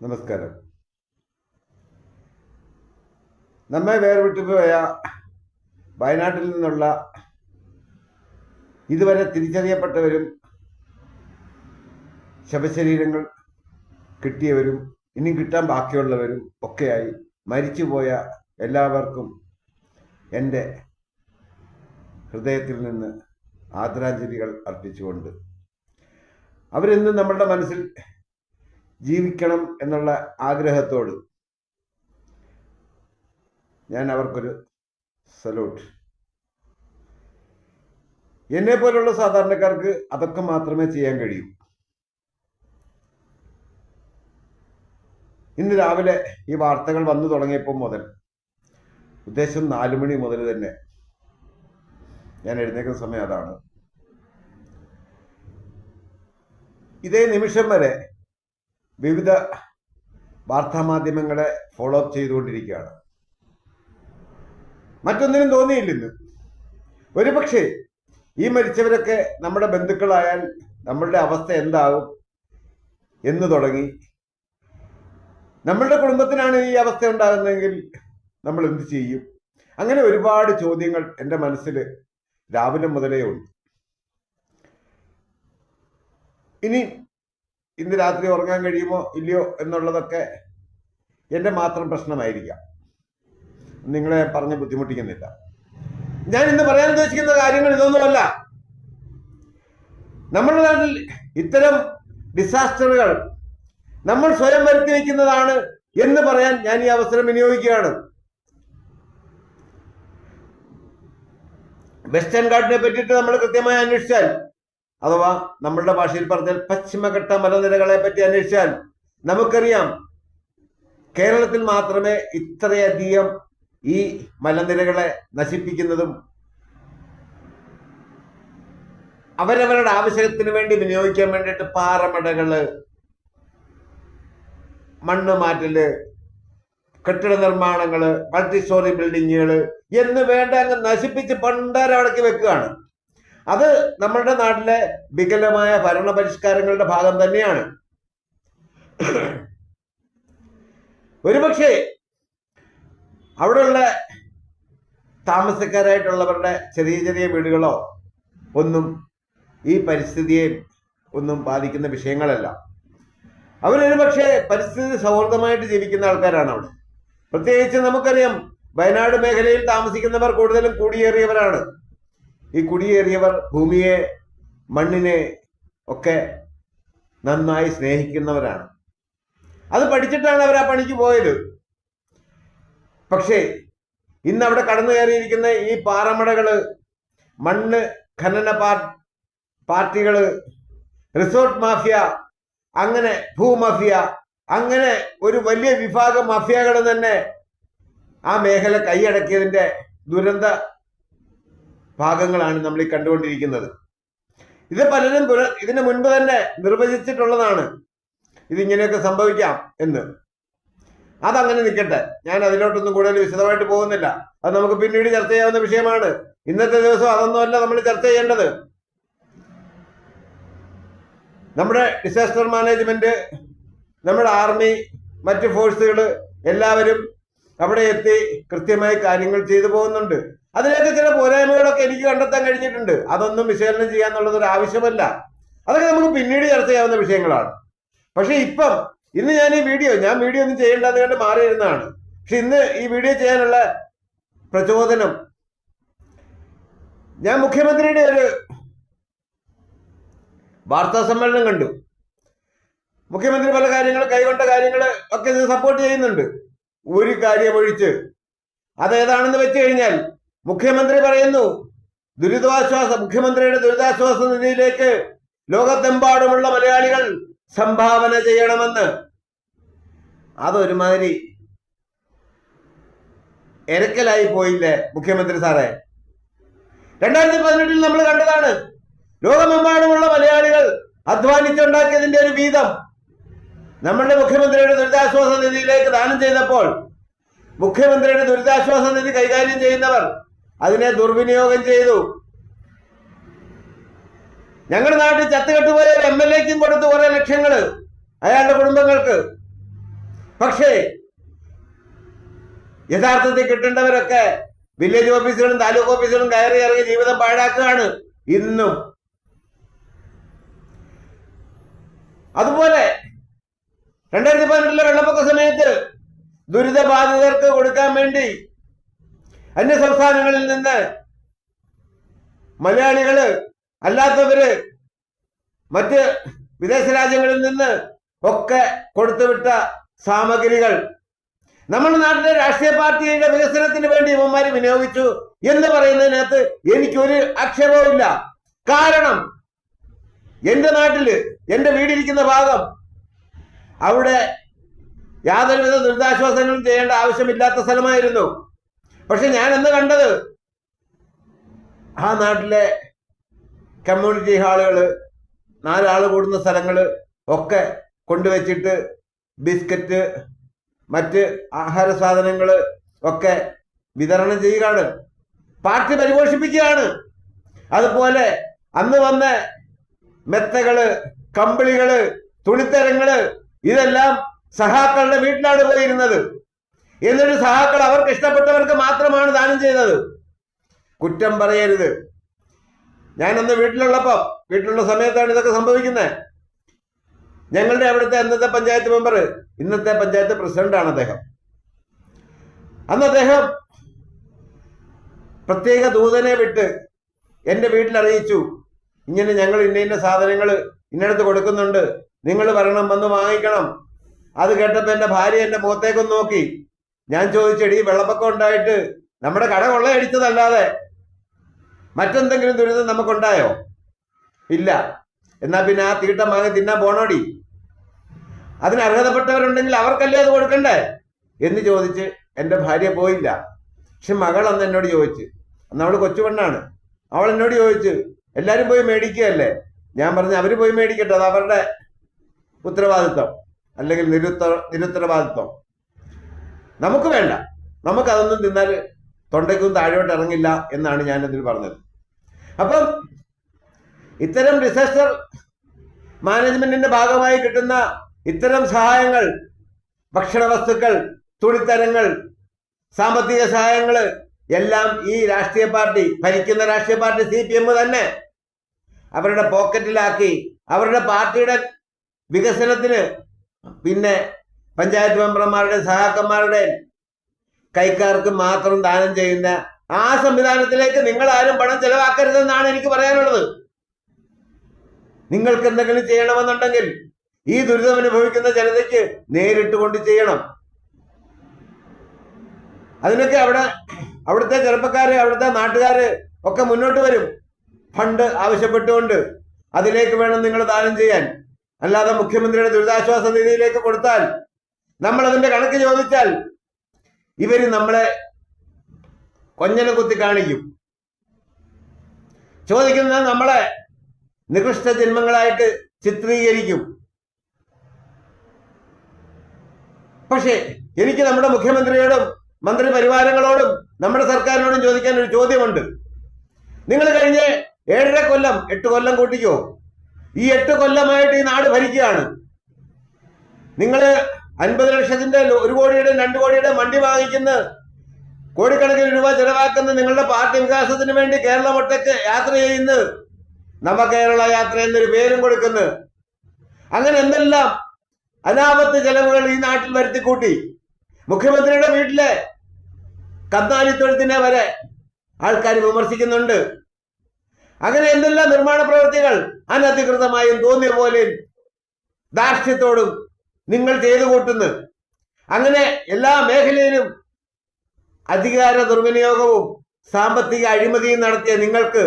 നമസ്കാരം. നമ്മെ വേർവിട്ടുപോയ വയനാട്ടിൽ നിന്നുള്ള ഇതുവരെ തിരിച്ചറിയപ്പെട്ടവരും ശവശരീരങ്ങൾ കിട്ടിയവരും ഇനി കിട്ടാൻ ബാക്കിയുള്ളവരും ഒക്കെയായി മരിച്ചുപോയ എല്ലാവർക്കും എന്റെ ഹൃദയത്തിൽ നിന്ന് ആദരാഞ്ജലികൾ അർപ്പിച്ചുകൊണ്ട്. അവരെന്ന് നമ്മളുടെ മനസ്സിൽ ജീവിക്കണം എന്നുള്ള ആഗ്രഹത്തോട് ഞാൻ അവർക്കൊരു സല്യൂട്ട്. എന്നെ പോലുള്ള സാധാരണക്കാർക്ക് അതൊക്കെ മാത്രമേ ചെയ്യാൻ കഴിയൂ. ഇന്ന് രാവിലെ ഈ വാർത്തകൾ വന്നു തുടങ്ങിയപ്പോൾ മുതൽ ഉദ്ദേശം നാലു മണി മുതൽ തന്നെ ഞാൻ എഴുന്നേക്കുന്ന സമയം അതാണ്. ഇതേ നിമിഷം വരെ വിവിധ വാർത്താമാധ്യമങ്ങളെ ഫോളോ അപ്പ് ചെയ്തുകൊണ്ടിരിക്കുകയാണ്. മറ്റൊന്നിനും തോന്നിയില്ലെന്ന് ഒരുപക്ഷെ ഈ മരിച്ചവരൊക്കെ നമ്മുടെ ബന്ധുക്കളായാൽ നമ്മളുടെ അവസ്ഥ എന്താകും എന്ന് തുടങ്ങി. നമ്മളുടെ കുടുംബത്തിനാണ് ഈ അവസ്ഥ ഉണ്ടാകുന്നതെങ്കിൽ നമ്മൾ എന്ത് ചെയ്യും? അങ്ങനെ ഒരുപാട് ചോദ്യങ്ങൾ എന്റെ മനസ്സിൽ രാവിലെ മുതലേ ഉണ്ട്. ഇനി ഇന്ന് രാത്രി ഉറങ്ങാൻ കഴിയുമോ ഇല്ലയോ എന്നുള്ളതൊക്കെ എന്റെ മാത്രം പ്രശ്നമായിരിക്കാം. നിങ്ങളെ പറഞ്ഞ് ബുദ്ധിമുട്ടിക്കുന്നില്ല. ഞാൻ ഇന്ന് പറയാൻ ഉദ്ദേശിക്കുന്ന കാര്യങ്ങൾ ഇതൊന്നുമല്ല. നമ്മുടെ നാട്ടിൽ ഇത്തരം ഡിസാസ്റ്ററുകൾ നമ്മൾ സ്വയം വരുത്തി വയ്ക്കുന്നതാണ് എന്ന് പറയാൻ ഞാൻ ഈ അവസരം വിനിയോഗിക്കുകയാണ്. വെസ്റ്റേൺ ഗാർഡിനെ പറ്റിയിട്ട് നമ്മൾ കൃത്യമായി അന്വേഷിച്ചാൽ അഥവാ നമ്മളുടെ ഭാഷയിൽ പറഞ്ഞാൽ പശ്ചിമഘട്ട മലനിരകളെ പറ്റി അന്വേഷിച്ചാൽ നമുക്കറിയാം കേരളത്തിൽ മാത്രമേ ഇത്രയധികം ഈ മലനിരകളെ നശിപ്പിക്കുന്നതും അവരവരുടെ ആവശ്യത്തിന് വേണ്ടി വിനിയോഗിക്കാൻ വേണ്ടിയിട്ട് പാറമടകൾ മണ്ണ് മാറ്റൽ കെട്ടിട നിർമ്മാണങ്ങൾ മൾട്ടി സ്റ്റോറി ബിൽഡിങ്ങുകൾ എന്ന് വേണ്ട അങ്ങ് നശിപ്പിച്ച് പണ്ടാരടക്കി വെക്കുകയാണ്. അത് നമ്മളുടെ നാട്ടിലെ വികലമായ ഭരണ പരിഷ്കാരങ്ങളുടെ ഭാഗം തന്നെയാണ്. ഒരുപക്ഷെ അവിടെയുള്ള താമസക്കാരായിട്ടുള്ളവരുടെ ചെറിയ ചെറിയ വീടുകളോ ഒന്നും ഈ പരിസ്ഥിതിയെ ഒന്നും ബാധിക്കുന്ന വിഷയങ്ങളല്ല. അവരൊരു പക്ഷേ പരിസ്ഥിതി സൗഹൃദമായിട്ട് ജീവിക്കുന്ന ആൾക്കാരാണ് അവിടെ. പ്രത്യേകിച്ച് നമുക്കറിയാം വയനാട് മേഖലയിൽ താമസിക്കുന്നവർ കൂടുതലും കുടിയേറിയവരാണ്. ഈ കുടിയേറിയവർ ഭൂമിയെ മണ്ണിനെ ഒക്കെ നന്നായി സ്നേഹിക്കുന്നവരാണ്. അത് പഠിച്ചിട്ടാണ് അവർ ആ പണിക്ക് പോയത്. പക്ഷേ ഇന്ന് അവിടെ കടന്നു കയറിയിരിക്കുന്ന ഈ പാറമടകൾ മണ്ണ് ഖനന പാർ പാർട്ടികൾ റിസോർട്ട് മാഫിയ അങ്ങനെ ഭൂമാഫിയ അങ്ങനെ ഒരു വലിയ വിഭാഗം മാഫിയകൾ തന്നെ ആ മേഖല കൈയടക്കിയതിന്റെ ദുരന്ത ഭാഗങ്ങളാണ് നമ്മൾ ഈ കണ്ടുകൊണ്ടിരിക്കുന്നത്. ഇത് പലരും പുന ഇതിനു മുൻപ് തന്നെ നിർവചിച്ചിട്ടുള്ളതാണ്. ഇതിങ്ങനെയൊക്കെ സംഭവിക്കാം എന്ന്. അതങ്ങനെ നിൽക്കട്ടെ ഞാൻ അതിലോട്ടൊന്നും കൂടുതൽ വിശദമായിട്ട് പോകുന്നില്ല. അത് നമുക്ക് പിന്നീട് ചർച്ച ചെയ്യാവുന്ന വിഷയമാണ്. ഇന്നത്തെ ദിവസം അതൊന്നുമല്ല നമ്മൾ ചർച്ച ചെയ്യേണ്ടത്. നമ്മുടെ ഡിസാസ്റ്റർ മാനേജ്മെന്റ് നമ്മുടെ ആർമി മറ്റ് ഫോഴ്സുകൾ എല്ലാവരും അവിടെ എത്തി കൃത്യമായി കാര്യങ്ങൾ ചെയ്തു പോകുന്നുണ്ട്. അതിലേക്ക് ചില പോരായ്മകളൊക്കെ എനിക്ക് കണ്ടെത്താൻ കഴിഞ്ഞിട്ടുണ്ട്. അതൊന്നും വിശകലനം ചെയ്യാന്നുള്ളത് ഒരു ആവശ്യമല്ല. അതൊക്കെ നമുക്ക് പിന്നീട് ചർച്ച ചെയ്യാവുന്ന വിഷയങ്ങളാണ്. പക്ഷെ ഇപ്പം ഇന്ന് ഞാൻ ഈ വീഡിയോ ഞാൻ വീഡിയോ ഒന്നും ചെയ്യേണ്ടത് കണ്ട് മാറിയിരുന്നതാണ് പക്ഷെ ഇന്ന് ഈ വീഡിയോ ചെയ്യാനുള്ള പ്രചോദനം ഞാൻ മുഖ്യമന്ത്രിയുടെ ഒരു വാർത്താ സമ്മേളനം കണ്ടു. മുഖ്യമന്ത്രി പല കാര്യങ്ങൾ കൈകൊണ്ട കാര്യങ്ങൾ ഒക്കെ സപ്പോർട്ട് ചെയ്യുന്നുണ്ട്. ഒരു കാര്യം ഒഴിച്ച്. അതേതാണെന്ന് വെച്ച് കഴിഞ്ഞാൽ മുഖ്യമന്ത്രി പറയുന്നു ദുരിതാശ്വാസ മുഖ്യമന്ത്രിയുടെ ദുരിതാശ്വാസ നിധിയിലേക്ക് ലോകത്തെമ്പാടുമുള്ള മലയാളികൾ സംഭാവന ചെയ്യണമെന്ന്. അതൊരുമാതിരി എരക്കലായി പോയില്ലേ മുഖ്യമന്ത്രി സാറേ? രണ്ടായിരത്തി പതിനെട്ടിൽ നമ്മൾ കണ്ടതാണ് ലോകമെമ്പാടുമുള്ള മലയാളികൾ അധ്വാനിച്ചുണ്ടാക്കിയതിന്റെ ഒരു വീതം നമ്മളുടെ മുഖ്യമന്ത്രിയുടെ ദുരിതാശ്വാസ നിധിയിലേക്ക് ദാനം ചെയ്തപ്പോൾ മുഖ്യമന്ത്രിയുടെ ദുരിതാശ്വാസ നിധി കൈകാര്യം ചെയ്യുന്നവർ അതിനെ ദുർവിനിയോഗം ചെയ്തു. ഞങ്ങളുടെ നാട്ടിൽ ചത്തുകെട്ടുപോയ ഒരു എം എൽ എക്കും കൊടുത്തു കുറെ ലക്ഷങ്ങൾ അയാളുടെ കുടുംബങ്ങൾക്ക്. പക്ഷേ യഥാർത്ഥത്തിൽ കിട്ടേണ്ടവരൊക്കെ വില്ലേജ് ഓഫീസുകളും താലൂക്ക് ഓഫീസുകളും കയറി ഇറങ്ങി ജീവിതം പാഴാക്കുകയാണ് ഇന്നും. അതുപോലെ രണ്ടായിരത്തി പതിനെട്ടിലെ വെള്ളപ്പൊക്ക സമയത്ത് ദുരിതബാധിതർക്ക് കൊടുക്കാൻ വേണ്ടി അന്യ സംസ്ഥാനങ്ങളിൽ നിന്ന് മലയാളികൾ അല്ലാത്തവര് മറ്റ് വിദേശ രാജ്യങ്ങളിൽ നിന്ന് ഒക്കെ കൊടുത്തുവിട്ട സാമഗ്രികൾ നമ്മുടെ നാട്ടിലെ രാഷ്ട്രീയ പാർട്ടിയുടെ വികസനത്തിന് വേണ്ടി ഇവന്മാര് വിനിയോഗിച്ചു എന്ന് പറയുന്നതിനകത്ത് എനിക്കൊരു ആക്ഷേപവുമില്ല. കാരണം എന്റെ നാട്ടിൽ എന്റെ വീടിരിക്കുന്ന ഭാഗം അവിടെ യാതൊരുവിധ ദുരിതാശ്വാസങ്ങളും ചെയ്യേണ്ട ആവശ്യമില്ലാത്ത സ്ഥലമായിരുന്നു. പക്ഷെ ഞാൻ എന്ന് കണ്ടത് ആ നാട്ടിലെ കമ്മ്യൂണിറ്റി ഹാളുകൾ നാലാൾ കൂടുന്ന സ്ഥലങ്ങൾ ഒക്കെ കൊണ്ടുവച്ചിട്ട് ബിസ്ക്കറ്റ് മറ്റ് ആഹാര സാധനങ്ങൾ ഒക്കെ വിതരണം ചെയ്യുകയാണ്. പാർട്ടി പരിപോഷിപ്പിക്കുകയാണ്. അതുപോലെ അന്ന് വന്ന മെത്തകൾ കമ്പിളികൾ തുണിത്തരങ്ങൾ ഇതെല്ലാം സഹാക്കളുടെ വീട്ടിലാണ് പോയിരുന്നത് എന്നിട്ട് സഹാക്കൾ അവർക്ക് ഇഷ്ടപ്പെട്ടവർക്ക് മാത്രമാണ് ദാനം ചെയ്തത് കുറ്റം പറയരുത്. അന്ന് വീട്ടിലുള്ളപ്പം വീട്ടിലുള്ള സമയത്താണ് ഇതൊക്കെ സംഭവിക്കുന്നത്. ഞങ്ങളുടെ അവിടുത്തെ അന്നത്തെ പഞ്ചായത്ത് മെമ്പർ ഇന്നത്തെ പഞ്ചായത്ത് പ്രസിഡന്റാണ് അദ്ദേഹം. അന്ന് അദ്ദേഹം പ്രത്യേക ദൂതനെ വിട്ട് എന്റെ വീട്ടിൽ അറിയിച്ചു. ഇങ്ങനെ ഞങ്ങൾ ഇന്ന ഇന്ന സാധനങ്ങൾ ഇന്നടത്ത് കൊടുക്കുന്നുണ്ട്. നിങ്ങൾ വരണം വന്ന് വാങ്ങിക്കണം. അത് കേട്ടപ്പോൾ എന്റെ ഭാര്യ എന്റെ മുഖത്തേക്കൊന്ന് നോക്കി. ഞാൻ ചോദിച്ചെടി വെള്ളപ്പൊക്കം ഉണ്ടായിട്ട് നമ്മുടെ കട കൊള്ളയടിച്ചതല്ലാതെ മറ്റെന്തെങ്കിലും ദുരിതം നമുക്കുണ്ടായോ? ഇല്ല. എന്നാ പിന്നെ ആ തീട്ടം വാങ്ങി തിന്നാൻ പോണോടി? അതിന് അർഹതപ്പെട്ടവരുണ്ടെങ്കിൽ അവർക്കല്ലേ അത് കൊടുക്കണ്ടേ? എന്ന് ചോദിച്ച് എന്റെ ഭാര്യ പോയില്ല. പക്ഷെ മകൾ അന്ന് എന്നോട് ചോദിച്ച്. അന്ന് അവൾ കൊച്ചുപെണ്ണാണ്. അവൾ എന്നോട് ചോദിച്ചു എല്ലാരും പോയി മേടിക്കുകയല്ലേ? ഞാൻ പറഞ്ഞു അവർ പോയി മേടിക്കട്ടെ. അത് അവരുടെ ഉത്തരവാദിത്വം അല്ലെങ്കിൽ നിരുത്തര നിരുത്തരവാദിത്വം. നമുക്ക് വേണ്ട. നമുക്കതൊന്നും തിന്നാൽ തൊണ്ടയ്ക്കും താഴോട്ട് ഇറങ്ങില്ല എന്നാണ് ഞാൻ ഇതിൽ പറഞ്ഞത്. അപ്പം ഇത്തരം ഡിസാസ്റ്റർ മാനേജ്മെന്റിന്റെ ഭാഗമായി കിട്ടുന്ന ഇത്തരം സഹായങ്ങൾ ഭക്ഷണ വസ്തുക്കൾ തുണിത്തരങ്ങൾ സാമ്പത്തിക സഹായങ്ങൾ എല്ലാം ഈ രാഷ്ട്രീയ പാർട്ടി ഭരിക്കുന്ന രാഷ്ട്രീയ പാർട്ടി സി തന്നെ അവരുടെ പോക്കറ്റിലാക്കി അവരുടെ പാർട്ടിയുടെ വികസനത്തിന് പിന്നെ പഞ്ചായത്ത് മെമ്പർമാരുടെ സഹാക്കന്മാരുടെ കൈക്കാർക്ക് മാത്രം ദാനം ചെയ്യുന്ന ആ സംവിധാനത്തിലേക്ക് നിങ്ങൾ ആരും പണം ചെലവാക്കരുതെന്നാണ് എനിക്ക് പറയാനുള്ളത്. നിങ്ങൾക്ക് എന്തെങ്കിലും ചെയ്യണമെന്നുണ്ടെങ്കിൽ ഈ ദുരിതം അനുഭവിക്കുന്ന ജനതയ്ക്ക് നേരിട്ട് കൊണ്ട് ചെയ്യണം. അതിനൊക്കെ അവിടെ അവിടുത്തെ ചെറുപ്പക്കാര് അവിടുത്തെ നാട്ടുകാര് ഒക്കെ മുന്നോട്ട് വരും. ഫണ്ട് ആവശ്യപ്പെട്ടുകൊണ്ട് അതിലേക്ക് വേണം നിങ്ങൾ ദാനം ചെയ്യാൻ. അല്ലാതെ മുഖ്യമന്ത്രിയുടെ ദുരിതാശ്വാസ നിധിയിലേക്ക് കൊടുത്താൽ നമ്മൾ അതിന്റെ കണക്ക് ചോദിച്ചാൽ ഇവർ നമ്മളെ കൊഞ്ഞനെ കുത്തി കാണിക്കും. ചോദിക്കുന്നത് നമ്മളെ നികൃഷ്ട ജന്മങ്ങളായിട്ട് ചിത്രീകരിക്കും. പക്ഷേ എനിക്ക് നമ്മുടെ മുഖ്യമന്ത്രിയോടും മന്ത്രി പരിവാരങ്ങളോടും നമ്മുടെ സർക്കാരിനോടും ചോദിക്കാൻ ഒരു ചോദ്യമുണ്ട്. നിങ്ങൾ കഴിഞ്ഞ ഏഴര കൊല്ലം എട്ട് കൊല്ലം കൂട്ടിക്കോ? ഈ എട്ട് കൊല്ലമായിട്ട് ഈ നാട് ഭരിക്കുകയാണ്. നിങ്ങൾ അൻപത് ലക്ഷത്തിന്റെ ഒരു കോടിയുടെ രണ്ട് കോടിയുടെ വണ്ടി വാങ്ങിക്കുന്ന കോടിക്കണക്കിന് രൂപ ചെലവാക്കുന്ന നിങ്ങളുടെ പാർട്ടി വികാസത്തിന് വേണ്ടി കേരളം ഒട്ടേക്ക് യാത്ര ചെയ്യുന്നു. നവകേരള യാത്ര എന്നൊരു പേരും കൊടുക്കുന്നു. അങ്ങനെ എന്തെല്ലാം അനാപത്ത് ചെലവുകൾ ഈ നാട്ടിൽ വരുത്തിക്കൂട്ടി? മുഖ്യമന്ത്രിയുടെ വീട്ടിലെ കന്നാലിത്തൊഴുത്തിനെ വരെ ആൾക്കാർ വിമർശിക്കുന്നുണ്ട്. അങ്ങനെ എന്തെല്ലാം നിർമ്മാണ പ്രവൃത്തികൾ അനധികൃതമായും തോന്നിയ പോലെ ധാർഷ്ട്യത്തോടും നിങ്ങൾ ചെയ്തു കൂട്ടുന്നു. അങ്ങനെ എല്ലാ മേഖലയിലും അധികാര ദുർവിനിയോഗവും സാമ്പത്തിക അഴിമതിയും നടത്തിയ നിങ്ങൾക്ക്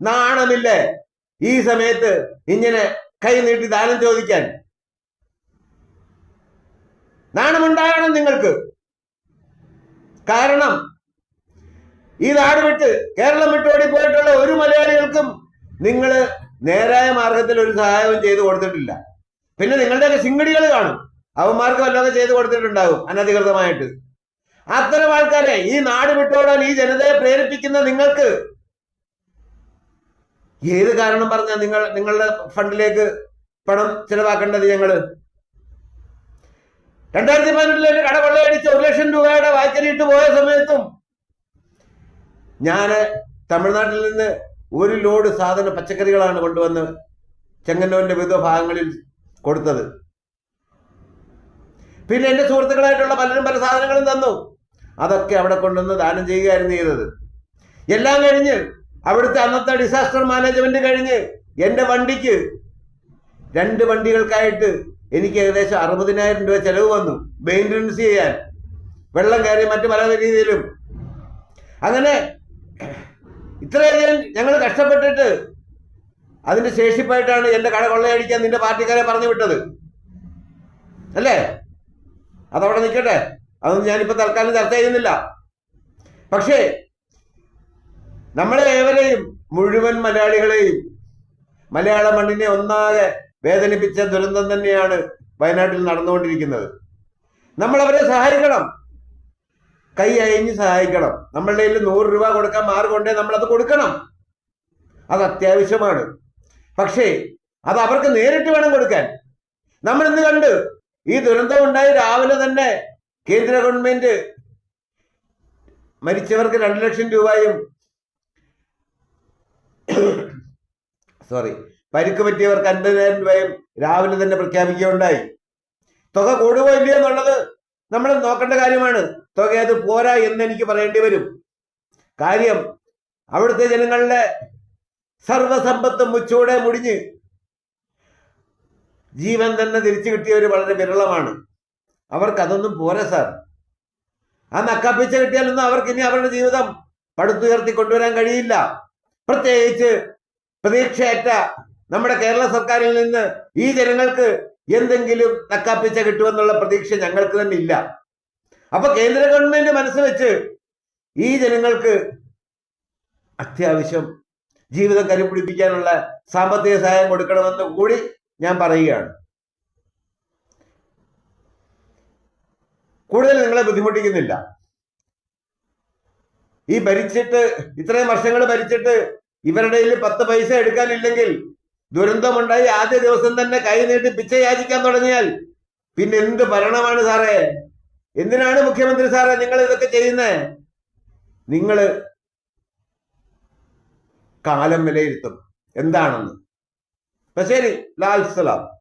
നാണമില്ലേ ഈ സമയത്ത് ഇങ്ങനെ കൈ നീട്ടി ദാനം ചോദിക്കാൻ. നാണമുണ്ടാകണം നിങ്ങൾക്ക്. കാരണം ഈ നാട് വിട്ട് കേരളം വിട്ട് ഓടിപ്പോയിട്ടുള്ള ഒരു മലയാളികൾക്കും നിങ്ങൾ നേരായ മാർഗത്തിൽ ഒരു സഹായവും ചെയ്തു കൊടുത്തിട്ടില്ല. പിന്നെ നിങ്ങളുടെയൊക്കെ സിംഗടികൾ കാണും. അവന്മാർക്ക് വല്ലതൊക്കെ ചെയ്തു കൊടുത്തിട്ടുണ്ടാകും അനധികൃതമായിട്ട്. അത്തരം ആൾക്കാരെ ഈ നാട് വിട്ടോടാൻ ഈ ജനതയെ പ്രേരിപ്പിക്കുന്ന നിങ്ങൾക്ക് ഏത് കാരണം പറഞ്ഞാൽ നിങ്ങൾ നിങ്ങളുടെ ഫണ്ടിലേക്ക് പണം ചെലവാക്കേണ്ടത് ഞങ്ങൾ? രണ്ടായിരത്തി പതിനെട്ടിൽ എന്റെ കട കൊള്ളയടിച്ച് ഒരു ലക്ഷം രൂപയുടെ വാക്കരിയിട്ട് പോയ സമയത്തും ഞാൻ തമിഴ്നാട്ടിൽ നിന്ന് ഒരു ലോഡ് സാധന പച്ചക്കറികളാണ് കൊണ്ടുവന്ന് ചെങ്ങന്നൂരിന്റെ വിവിധ ഭാഗങ്ങളിൽ കൊടുത്തത്. പിന്നെ എന്റെ സുഹൃത്തുക്കളായിട്ടുള്ള പലരും പല സാധനങ്ങളും തന്നു. അതൊക്കെ അവിടെ കൊണ്ടുവന്ന് ദാനം ചെയ്യുകയായിരുന്നു ചെയ്തത്. എല്ലാം കഴിഞ്ഞ് അവിടുത്തെ അന്നത്തെ ഡിസാസ്റ്റർ മാനേജ്മെന്റ് കഴിഞ്ഞ് എന്റെ വണ്ടിക്ക് രണ്ട് വണ്ടികൾക്കായിട്ട് എനിക്ക് ഏകദേശം അറുപതിനായിരം രൂപ ചെലവ് വന്നു മെയിന്റനൻസ് ചെയ്യാൻ. വെള്ളം കയറി മറ്റു പല രീതിയിലും. അങ്ങനെ ഇത്രയധികം ഞങ്ങൾ കഷ്ടപ്പെട്ടിട്ട് അതിന്റെ ശേഷിപ്പായിട്ടാണ് എന്റെ കട കൊള്ളയടിക്കാൻ നിന്റെ പാർട്ടിക്കാരെ പറഞ്ഞു വിട്ടത്. അല്ലേ? അതവിടെ നിൽക്കട്ടെ. അതൊന്നും ഞാനിപ്പോ തൽക്കാലം ചർച്ച ചെയ്യുന്നില്ല. പക്ഷേ നമ്മളെ ഏവരെയും മുഴുവൻ മലയാളികളെയും മലയാള മണ്ണിനെ ഒന്നാകെ വേദനിപ്പിച്ച ദുരന്തം തന്നെയാണ് വയനാട്ടിൽ നടന്നുകൊണ്ടിരിക്കുന്നത്. നമ്മൾ അവരെ സഹായിക്കണം. കൈ അയഞ്ഞ് സഹായിക്കണം. നമ്മളുടെ കയ്യിൽ നൂറ് രൂപ കൊടുക്കാൻ മാർഗമുണ്ടേ നമ്മൾ അത് കൊടുക്കണം. അത് അത്യാവശ്യമാണ്. പക്ഷേ അത് അവർക്ക് നേരിട്ട് വേണം കൊടുക്കാൻ. നമ്മൾ ഇന്ന് കണ്ട്? ഈ ദുരന്തം ഉണ്ടായി രാവിലെ തന്നെ കേന്ദ്ര ഗവൺമെന്റ് മരിച്ചവർക്ക് രണ്ടു ലക്ഷം രൂപയും സോറി പരിക്ക് പറ്റിയവർക്ക് അൻപതിനായിരം രൂപയും രാവിലെ തന്നെ പ്രഖ്യാപിക്കുകയുണ്ടായി. തുക കൂടുകയോ ഇല്ലയോ എന്നുള്ളത് നമ്മൾ നോക്കേണ്ട കാര്യമാണ്. തുക അത് പോരാ എന്ന് എനിക്ക് പറയേണ്ടി വരും. കാര്യം അവിടുത്തെ ജനങ്ങളുടെ സർവസമ്പത്തും മുച്ചൂടെ മുടിഞ്ഞ് ജീവൻ തന്നെ തിരിച്ചു കിട്ടിയവർ വളരെ വിരളമാണ്. അവർക്കതൊന്നും പോരാ സാർ. ആ നക്കാപ്പിച്ച കിട്ടിയാലൊന്നും അവർക്ക് ഇനി അവരുടെ ജീവിതം പടുത്തുയർത്തി കൊണ്ടുവരാൻ കഴിയില്ല. പ്രത്യേകിച്ച് പ്രതീക്ഷയറ്റ നമ്മുടെ കേരള സർക്കാരിൽ നിന്ന് ഈ ജനങ്ങൾക്ക് എന്തെങ്കിലും നക്കാപ്പിച്ച കിട്ടുമെന്നുള്ള പ്രതീക്ഷ ഞങ്ങൾക്ക് തന്നെ ഇല്ല. അപ്പൊ കേന്ദ്ര ഗവൺമെന്റ് മനസ്സ് വെച്ച് ഈ ജനങ്ങൾക്ക് അത്യാവശ്യം ജീവിതം കരുപിടിപ്പിക്കാനുള്ള സാമ്പത്തിക സഹായം കൊടുക്കണമെന്ന് കൂടി ഞാൻ പറയുകയാണ്. കൂടുതൽ നിങ്ങളെ ബുദ്ധിമുട്ടിക്കുന്നില്ല. ഈ ഭരിച്ചിട്ട് ഇത്രയും വർഷങ്ങൾ ഭരിച്ചിട്ട് ഇവരുടെ പത്ത് പൈസ എടുക്കാനില്ലെങ്കിൽ ദുരന്തമുണ്ടായി ആദ്യ ദിവസം തന്നെ കൈ നീട്ടി പിച്ച യാചിക്കാൻ തുടങ്ങിയാൽ പിന്നെ എന്ത് ഭരണമാണ് സാറേ? എന്തിനാണ് മുഖ്യമന്ത്രി സാറേ നിങ്ങൾ ഇതൊക്കെ ചെയ്യുന്നത് നിങ്ങൾ കാലം വിലയിരുത്തും. എന്താണെന്ന്? ശരി ലാൽ സലാം.